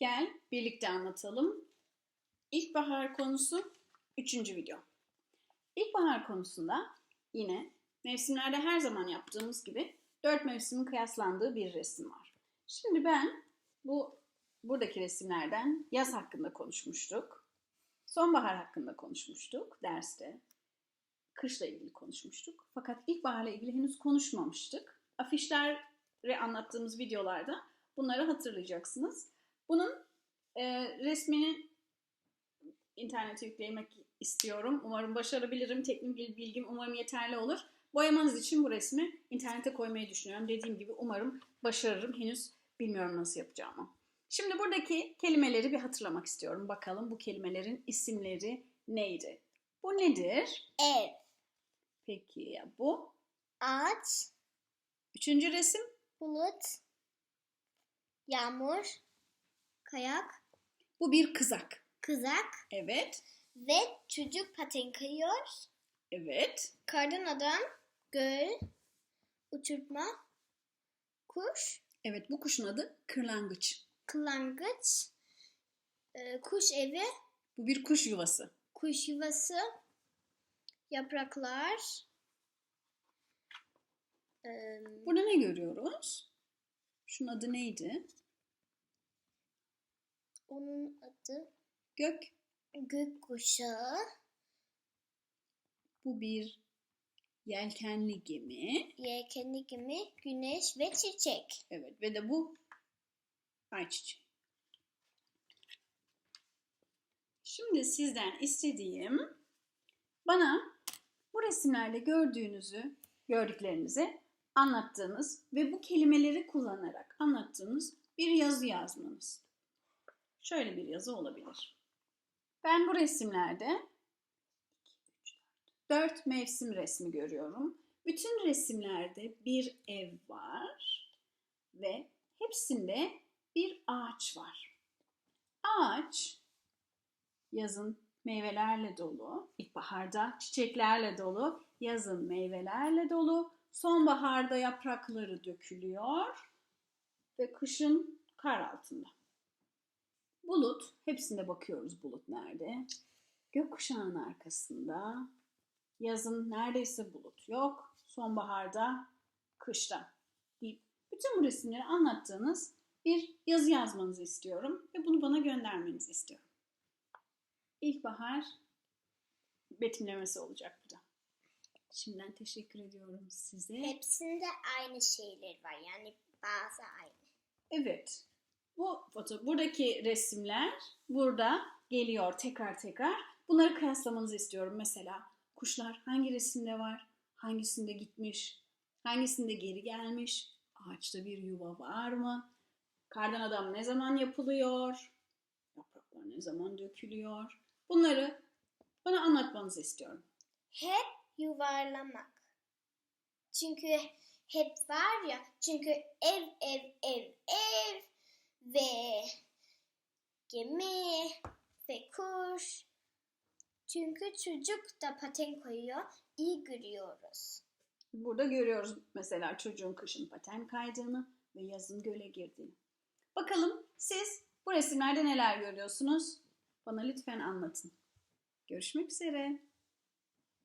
Gel birlikte anlatalım. İlkbahar konusu 3. video. İlkbahar konusunda yine mevsimlerde her zaman yaptığımız gibi dört mevsimin kıyaslandığı bir resim var. Şimdi ben bu buradaki resimlerden yaz hakkında konuşmuştuk. Sonbahar hakkında konuşmuştuk derste. Kışla ilgili konuşmuştuk. Fakat ilkbaharla ilgili henüz konuşmamıştık. Afişleri anlattığımız videolarda bunları hatırlayacaksınız. Bunun e, resmini internete yüklemek istiyorum. Umarım başarabilirim. Teknik bilgim umarım yeterli olur. Boyamanız için bu resmi internete koymayı düşünüyorum. Dediğim gibi umarım başarırım. Henüz bilmiyorum nasıl yapacağımı. Şimdi buradaki kelimeleri bir hatırlamak istiyorum. Bakalım bu kelimelerin isimleri neydi? Bu nedir? Ev, Peki ya bu? ağaç, Üçüncü resim? bulut, yağmur, kayak, Bu bir kızak. kızak Evet. ve çocuk paten kayıyor. Evet. Kardan adam, göl, uçurtma, kuş, Evet bu kuşun adı kırlangıç. kılangıç, e, kuş evi, Bu bir kuş yuvası. kuş yuvası, yapraklar, e, Burada ne görüyoruz? Şunun adı neydi? Onun adı Gök. gökkuşağı, Bu bir yelkenli gemi. yelkenli gemi, güneş ve çiçek. Evet ve de bu ayçiçeği. Şimdi sizden istediğim bana bu resimlerde gördüğünüzü, gördüklerinizi anlattığınız ve bu kelimeleri kullanarak anlattığınız bir yazı yazmanız. Şöyle bir yazı olabilir. Ben bu resimlerde dört mevsim resmi görüyorum. Bütün resimlerde bir ev var ve hepsinde bir ağaç var. Ağaç yazın meyvelerle dolu, ilkbaharda çiçeklerle dolu, yazın meyvelerle dolu, sonbaharda yaprakları dökülüyor ve kışın kar altında. Bulut, hepsinde bakıyoruz bulut nerede? Gökkuşağının arkasında, yazın neredeyse bulut yok, sonbaharda, kışta deyip bütün bu resimleri anlattığınız bir yazı yazmanızı istiyorum ve bunu bana göndermenizi istiyorum. İlkbahar betimlemesi olacak bu da. Şimdiden teşekkür ediyorum size. Hepsinde aynı şeyler var. Yani bazı aynı. Evet. Bu foto, buradaki resimler burada geliyor tekrar tekrar. Bunları kıyaslamanızı istiyorum. Mesela kuşlar hangi resimde var? Hangisinde gitmiş? Hangisinde geri gelmiş? Ağaçta bir yuva var mı? Kardan adam ne zaman yapılıyor? Yapraklar ne zaman dökülüyor? Bunları bana anlatmanızı istiyorum. Hep yuvarlamak. Çünkü hep var ya. Çünkü ev ev ev ev ve gemi ve kuş. Çünkü çocuk da paten koyuyor. İyi görüyoruz. Burada görüyoruz mesela çocuğun kışın paten kaydığını ve yazın göle girdiğini. Bakalım siz bu resimlerde neler görüyorsunuz? Bana lütfen anlatın. Görüşmek üzere.